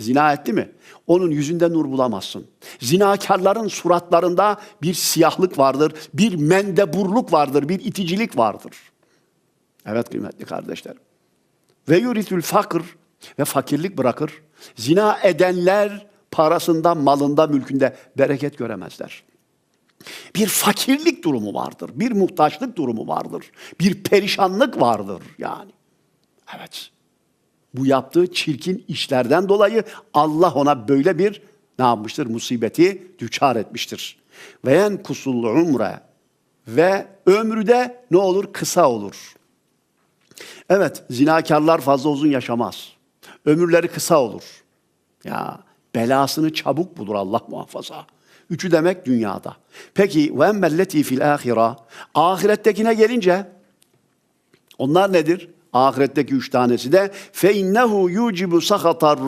Zina etti mi? Onun yüzünde nur bulamazsın. Zinakarların suratlarında bir siyahlık vardır, bir mendeburluk vardır, bir iticilik vardır. Evet kıymetli kardeşlerim. Ve yuritül fakir ve fakirlik bırakır. Zina edenler parasında, malında, mülkünde bereket göremezler. Bir fakirlik durumu vardır, bir muhtaçlık durumu vardır, bir perişanlık vardır yani. Evet. Bu yaptığı çirkin işlerden dolayı Allah ona böyle bir ne yapmıştır? Musibeti düçar etmiştir. Ve yen kusullu umre ve ömrü de ne olur? Kısa olur. Evet, zinakarlar fazla uzun yaşamaz. Ömürleri kısa olur. Ya belasını çabuk bulur Allah muhafaza. Üçü demek dünyada. Peki ve emmelleti fil ahira. Ahirettekine gelince onlar nedir? Ahiretteki üç tanesi de fe innehu yucibu sakatar